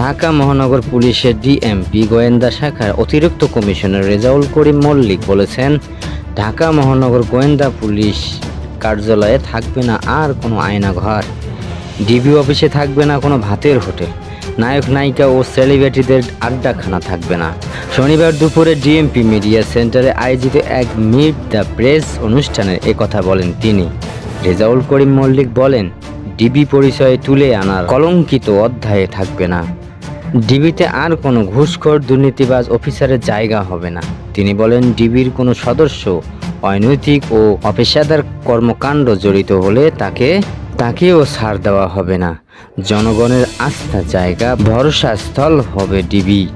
ঢাকা মহানগর পুলিশের ডিএমপি গোয়েন্দা শাখার অতিরিক্ত কমিশনার রেজাউল করিম মল্লিক বলেছেন, ঢাকা মহানগর গোয়েন্দা পুলিশ কার্যালয়ে থাকবে না আর কোনো আয়নাঘর। ডিবি অফিসে থাকবে না কোনো ভাতের হোটেল। নায়ক, নায়িকা ও সেলিব্রিটিদের আড্ডাখানা থাকবে না। শনিবার দুপুরে ডিএমপি মিডিয়া সেন্টারে আয়োজিত এক মিট দ্য প্রেস অনুষ্ঠানে একথা বলেন তিনি। রেজাউল করিম মল্লিক বলেন, ডিবি পরিচয়ে তুলে আনার কলঙ্কিত অধ্যায়ে থাকবে না। ডিবিতে আর কোনো ঘুষখোর, দুর্নীতিবাজ অফিসারের জায়গা হবে না। তিনি বলেন, ডিবির কোনো সদস্য অনৈতিক ও অপেশাদার কর্মকাণ্ড জড়িত হলে তাকে, তাকেও ছাড় দেওয়া হবে না। জনগণের আস্থা, জায়গা ভরসাস্থল হবে ডিবি।